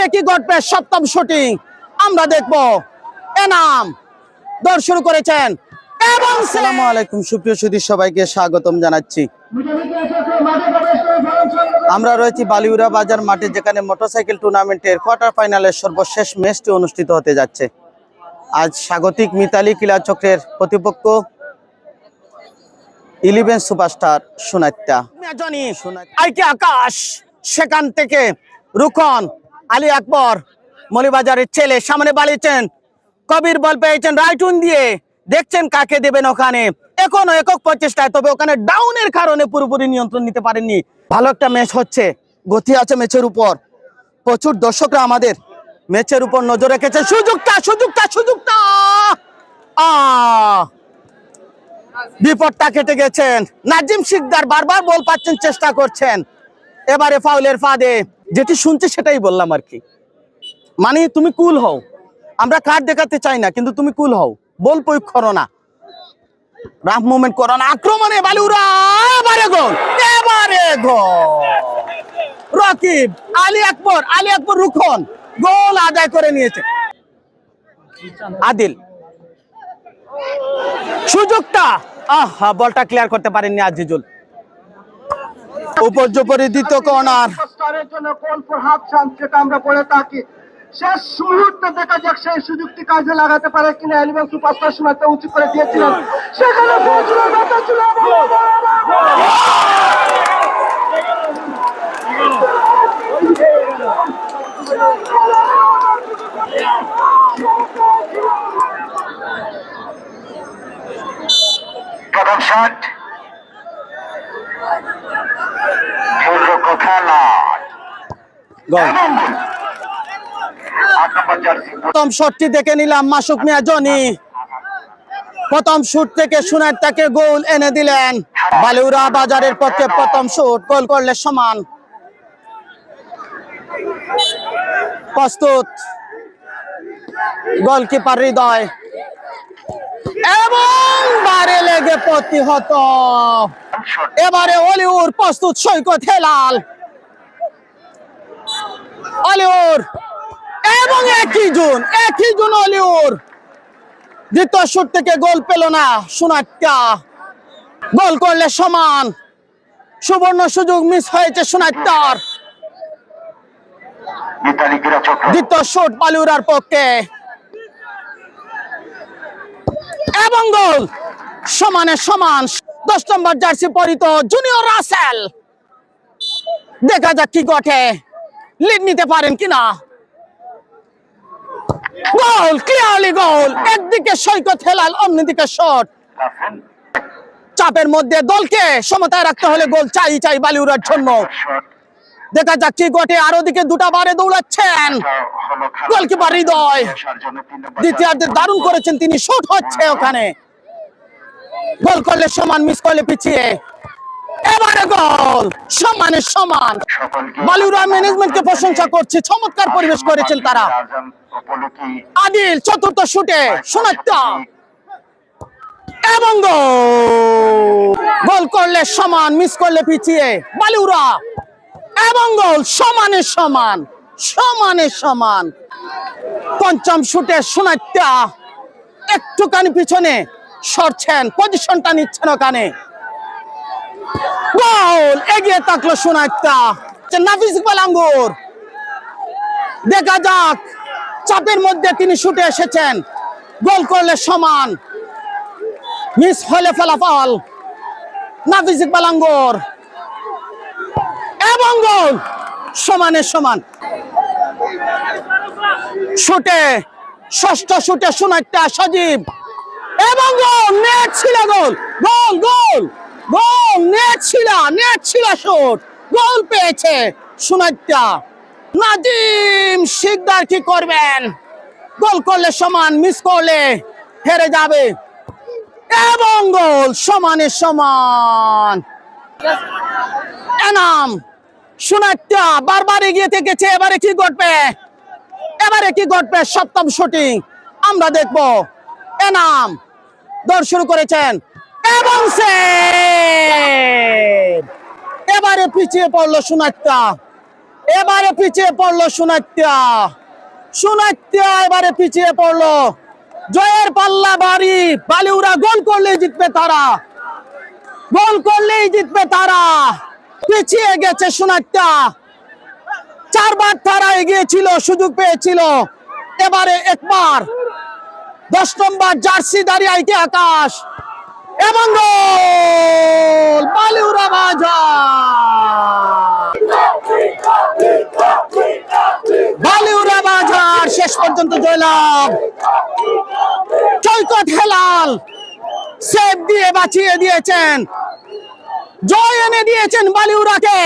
এবারে কি ঘটবে? সপ্তম শুটিং। আমরা দেখব। এনাম দৌড় শুরু করেছেন। এবং আসসালামু আলাইকুম সুপ্রিয় সুধী সবাইকে স্বাগতম জানাচ্ছি। আমরা রয়েছি বালিউরা বাজার মাঠে যেখানে মোটরসাইকেল টুর্নামেন্টের কোয়ার্টার ফাইনালের সর্বশেষ ম্যাচটি অনুষ্ঠিত হতে যাচ্ছে। আজ স্বাগতিক মিতালি চক্রের প্রতিপক্ষ ইলেভেন সুপারস্টার সোনাত্যা জনি আইকে আকাশ সেখান থেকে রুখন আলী আকবর, মলিবাজারের ছেলে, সামনে বাড়িয়েছেন। কবির বল পেয়েছেন রাইটুন দিয়ে। দেখছেন কাকে দেবেন ওখানে। এখনও একক প্রচেষ্টায়, তবে ওখানে ডাউনের কারণে পুরোপুরি নিয়ন্ত্রণ নিতে পারেননি। ভালো একটা ম্যাচ হচ্ছে, গতি আছে ম্যাচের উপর। প্রচুর দর্শকরা আমাদের ম্যাচের উপর নজর রেখেছে। সুযোগটা সুযোগটা সুযোগটা! বিপদটা কেটে গেছেন। নাজিম শিকদার বারবার বল পাচ্ছেন, চেষ্টা করছেন। এবারে ফাউলের ফাঁদে। যেটি শুনছি সেটাই বললাম আর কি। মানে তুমি কুল হও। আমরা কার্ড দেখাতে চাই না, কিন্তু তুমি কুল হও। বল প্রয়োগ করো না রাফ মুভমেন্ট করো না আক্রমণে বালুরা, এবারে গোল এবারে গোল। রকিব, আলী আকবর আলী আকবর রুখন গোল আদায় করে নিয়েছে। আদিল। সুযোগটা, আহা, বলটা ক্লিয়ার করতে পারেননি আজিজুল। উপর্যুপরি দ্বিতীয় কর্নার স্টারের জন্য কোন পর হাত চান যেটা আমরা বলে থাকি। শেষ মুহূর্তে দেখা যাক সেই সুযোগটি কাজে লাগাতে পারে কিনা এলিভেন সুপারস্টার সীমাতে উঁচু করে দিয়েছিলেন। সেখানে পৌঁছল কথা ছিল প্রথম শট খেললো কথা নয় গোল আট নম্বর জার্সি প্রথম শটটি দেখে নিলাম মাসুক মিয়া, জনি। প্রথম শুট থেকে সুনার তাকে গোল এনে দিলেন। বালুরা বাজারের পক্ষে প্রথম শুট গোল করলে সমান। প্রস্তুত। গোলকিপার হৃদয়। এবং বারে লেগে প্রতিহত। এবারে অলিউর প্রস্তুত সৈকত হেলাল। অলিউর। এবং একই জুন একই জুন অলিউর। দ্বিতীয় শুট থেকে গোল পেল না সোনাট্টা গোল করলে সমান। সুবর্ণ সুযোগ মিস হয়েছে চক্র দ্বিতীয় শুট বালুরার পক্ষে। এবং গোল। সমানে সমান। দশ নম্বর জার্সি পরিত জুনিয়র রাসেল। দেখা যাক কি ঘটে। লিড নিতে পারেন কিনা? Goal clearly goal. একদিকে সৈকত হেলাল, অন্যদিকে শট। চাপের মধ্যে দলকে সমতায় রাখতে হলে গোল চাই চাই বালিউরার জন্য। দেখা যাক কি ঘটে। আরও দিকে দুটা বারে দৌড়াচ্ছেন। গোলকিপার হৃদয়। দ্বিতীয়ার্ধে দারুণ করেছেন তিনি, শট হচ্ছে ওখানে। গোল করলে সমান, মিস করলে পিছিয়ে। এবারে গোল। সমানে সমান। সকলকে বালুরা ম্যানেজমেন্টকে প্রশংসা করছে চমৎকার পরিবেশ করেছেন তারা। আদিল চতুর্থ শুটে সোনাত্তা এবং গোল। গোল করলে সমান মিস করলে পিছিয়ে। বালুরা এবং গোল সমানে সমান সমানে সমান। পঞ্চম শুটে সোনাত্তা একটুখানি পিছনে সরছেন পজিশনটা নিচ্ছেন ওখানে। গোল! এগিয়ে থাকল সোনাত্তা নাফিস ইকবাল আঙ্গুর। দেখা যাক, চাপের মধ্যে তিনি শুটে এসেছেন। গোল করলে সমান। মিস হলে ফলাফল নাফিস ইকবাল আঙ্গুর। এবং গোল! সমানে সমান। শুটে ষষ্ঠ শুটে একটা সজীব। এবং গোল! নেট ছিল গোল! গোল গোল! গোল নেট ছিল নেট গোল পেয়েছে শিকদার করবেন? গোল করলে সমান, মিস করলে হেরে যাবে। এবং গোল, সমানে সমান। এনাম সোনারটা বারবার এগিয়ে থেকেছে, এবারে কি ঘটবে? এবারে কি ঘটবে? সপ্তম শুটিং আমরা দেখব। এনাম, দৌড় শুরু করেছেন। এবং এবারে পিছিয়ে পড়ল সোনারটা এবারে পিছিয়ে পড়ল সুনাত্যা সুনাত্যা এবারে পিছিয়ে পড়ল। জয়ের পাল্লা বাড়ি বালিউরা গোল করলেই জিতবে তারা। গোল করলেই জিতবে তারা। পিছিয়ে গেছে সুনাত্যা চারবার তারা এগিয়েছিল, সুযোগ পেয়েছিল। এবারে একবার। দশ নম্বর জার্সি দাঁড়িয়ে আইতে আকাশ। এবং গোল! বালিউরা বালিউরা বাজার! শেষ পর্যন্ত জয়লাভ! চৈকত হেলাল সেভ দিয়ে বাঁচিয়ে দিয়েছেন। জয় এনে দিয়েছেন বালিউরাকে।